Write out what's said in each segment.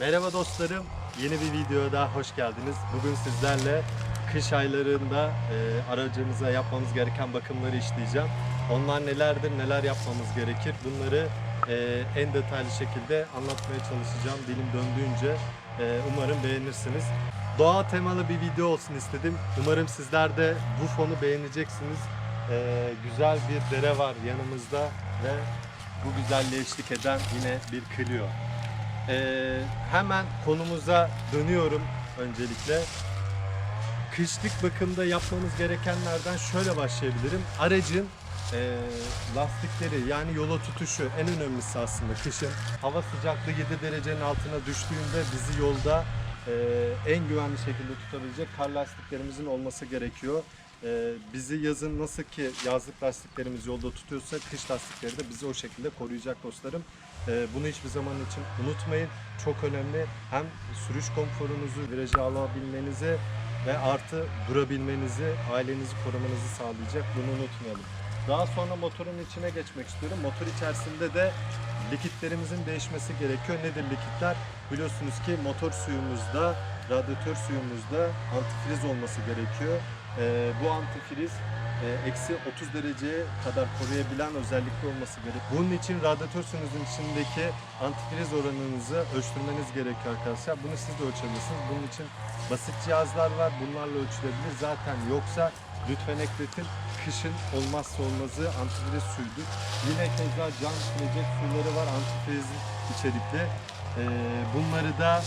Merhaba dostlarım, yeni bir videoya daha hoş geldiniz. Bugün sizlerle kış aylarında e, aracınıza yapmamız gereken bakımları işleyeceğim. Onlar nelerdir, neler yapmamız gerekir bunları e, en detaylı şekilde anlatmaya çalışacağım dilim döndüğünce. E, umarım beğenirsiniz. Doğa temalı bir video olsun istedim. Umarım sizler de bu fonu beğeneceksiniz. E, güzel bir dere var yanımızda ve bu güzelliğe eşlik eden yine bir Clio. Ee, hemen konumuza dönüyorum öncelikle. Kışlık bakımda yapmamız gerekenlerden şöyle başlayabilirim. Aracın e, lastikleri yani yola tutuşu en önemlisi aslında kışın. Hava sıcaklığı 7 derecenin altına düştüğünde bizi yolda e, en güvenli şekilde tutabilecek kar lastiklerimizin olması gerekiyor. E, bizi yazın nasıl ki yazlık lastiklerimiz yolda tutuyorsa kış lastikleri de bizi o şekilde koruyacak dostlarım. Ee, Bunu hiçbir zaman için unutmayın. Çok önemli. Hem sürüş konforunuzu, virajı alabilmenizi ve artı durabilmenizi, ailenizi korumanızı sağlayacak. Bunu unutmayalım. Daha sonra motorun içine geçmek istiyorum. Motor içerisinde de likitlerimizin değişmesi gerekiyor. Nedir likitler? Biliyorsunuz ki motor suyumuzda, radyatör suyumuzda antifriz olması gerekiyor. Ee, bu antifriz e, eksi 30 dereceye kadar koruyabilen özellikli olması gerekiyor. Bunun için radyatör suyunuzun içindeki antifriz oranınızı ölçtürmeniz gerekiyor arkadaşlar. Bunu siz de ölçebilirsiniz. Bunun için basit cihazlar var. Bunlarla ölçülebilir. Zaten yoksa lütfen ekletin. Kışın olmazsa olmazı antifriz suyudur. Yine keza cam silecek suları var antifriz içerikli. Ee, bunları da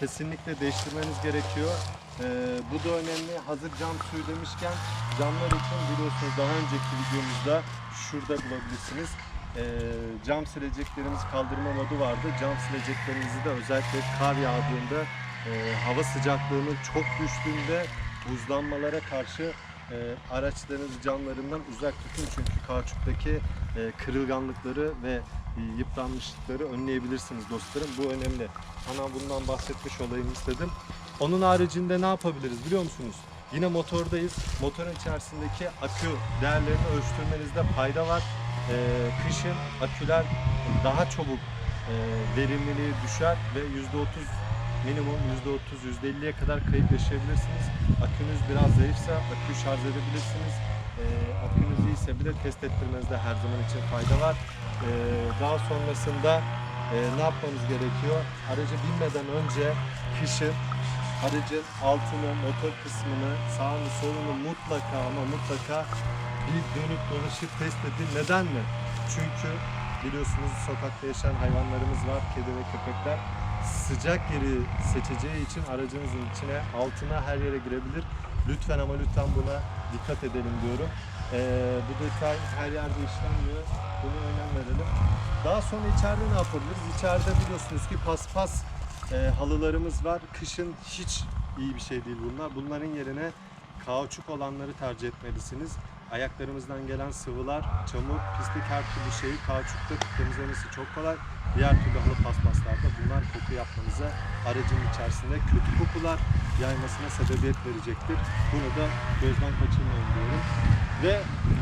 kesinlikle değiştirmeniz gerekiyor. Ee, bu da önemli. Hazır cam suyu demişken camlar için biliyorsunuz daha önceki videomuzda şurada bulabilirsiniz. Ee, cam sileceklerimiz kaldırma modu vardı. Cam sileceklerinizi de özellikle kar yağdığında e, hava sıcaklığının çok düştüğünde buzlanmalara karşı e, araçlarınızı camlarından uzak tutun. Çünkü kauçuktaki e, kırılganlıkları ve e, yıpranmışlıkları önleyebilirsiniz dostlarım. Bu önemli. Ana bundan bahsetmiş olayım istedim. Onun haricinde ne yapabiliriz biliyor musunuz? Yine motordayız. Motorun içerisindeki akü değerlerini ölçtürmenizde fayda var. Ee, kışın aküler daha çabuk e, verimliliği düşer ve %30 minimum %30 %50'ye kadar kayıp yaşayabilirsiniz. Akünüz biraz zayıfsa aküyü şarj edebilirsiniz. Ee, akünüz iyiyse bile test ettirmenizde her zaman için fayda var. Ee, daha sonrasında e, ne yapmamız gerekiyor? Araca binmeden önce kışın aracın altını, motor kısmını, sağını, solunu mutlaka ama mutlaka bir dönüp dolaşıp test edin. Neden mi? Çünkü biliyorsunuz sokakta yaşayan hayvanlarımız var, kedi ve köpekler. Sıcak yeri seçeceği için aracınızın içine, altına her yere girebilir. Lütfen ama lütfen buna dikkat edelim diyorum. Ee, bu detay her yerde işlenmiyor. Buna önem verelim. Daha sonra içeride ne yapabiliriz? İçeride biliyorsunuz ki paspas e, halılarımız var. Kışın hiç iyi bir şey değil bunlar. Bunların yerine kauçuk olanları tercih etmelisiniz. Ayaklarımızdan gelen sıvılar, çamur, pislik her türlü şeyi kauçukta temizlemesi çok kolay. Diğer türlü halı paspaslarda bunlar koku yapmanıza aracın içerisinde kötü kokular yaymasına sebebiyet verecektir. Bunu da gözden kaçırmayın diyorum. Ve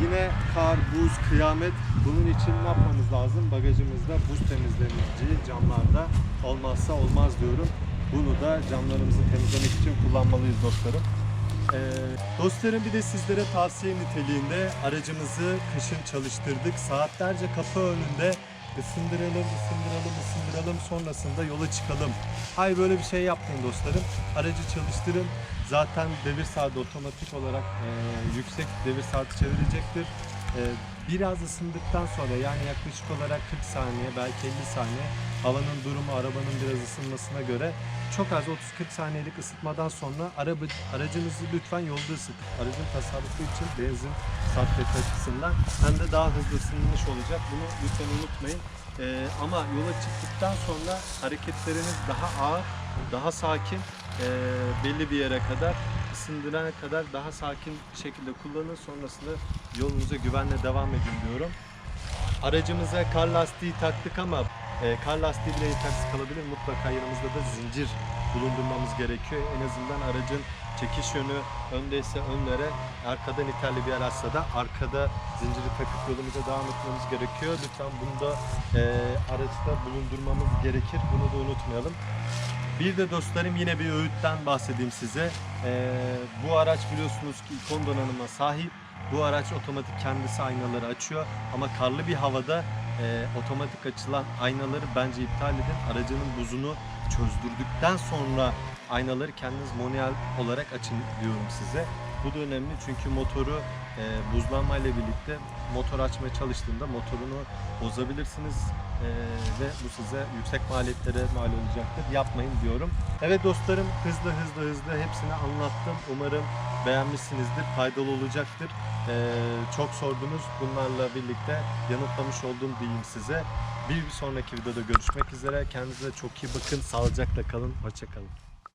yine kar, buz, kıyamet bunun için ne yapmamız lazım? Bagajımızda buz temizleyici camlarda olmazsa olmaz diyorum. Bunu da camlarımızı temizlemek için kullanmalıyız dostlarım. Ee, dostlarım bir de sizlere tavsiye niteliğinde aracımızı kışın çalıştırdık. Saatlerce kapı önünde ısındıralım, ısındıralım, ısındıralım sonrasında yola çıkalım. Hayır böyle bir şey yapmayın dostlarım. Aracı çalıştırın. Zaten devir saati otomatik olarak e, yüksek devir saati çevirecektir. E, biraz ısındıktan sonra yani yaklaşık olarak 40 saniye belki 50 saniye havanın durumu arabanın biraz ısınmasına göre çok az 30-40 saniyelik ısıtmadan sonra araba, aracınızı lütfen yolda ısıtın. Aracın tasarrufu için benzin sarf etme açısından hem de daha hızlı ısınmış olacak. Bunu lütfen unutmayın. Ee, ama yola çıktıktan sonra hareketleriniz daha ağır, daha sakin, ee, belli bir yere kadar ısındırana kadar daha sakin şekilde kullanın. Sonrasında yolunuza güvenle devam edin diyorum. Aracımıza kar lastiği taktık ama e, kar lastiği bile yetersiz kalabilir. Mutlaka yanımızda da zincir bulundurmamız gerekiyor. En azından aracın çekiş yönü öndeyse önlere, arkada niterli bir araçsa da arkada zinciri takıp yolumuza devam etmemiz gerekiyor. Lütfen bunu da e, araçta bulundurmamız gerekir. Bunu da unutmayalım. Bir de dostlarım yine bir öğütten bahsedeyim size. Ee, bu araç biliyorsunuz ki ikon donanıma sahip. Bu araç otomatik kendisi aynaları açıyor ama karlı bir havada e, otomatik açılan aynaları bence iptal edin. Aracının buzunu çözdürdükten sonra aynaları kendiniz manuel olarak açın diyorum size. Bu da önemli çünkü motoru e, buzlanmayla birlikte motor açmaya çalıştığında motorunu bozabilirsiniz e, ve bu size yüksek maliyetlere mal olacaktır. Yapmayın diyorum. Evet dostlarım hızlı hızlı hızlı hepsini anlattım. Umarım beğenmişsinizdir, faydalı olacaktır. E, çok sordunuz. Bunlarla birlikte yanıtlamış olduğum diyeyim size. Bir sonraki videoda görüşmek üzere. Kendinize çok iyi bakın. Sağlıcakla kalın. Hoşçakalın.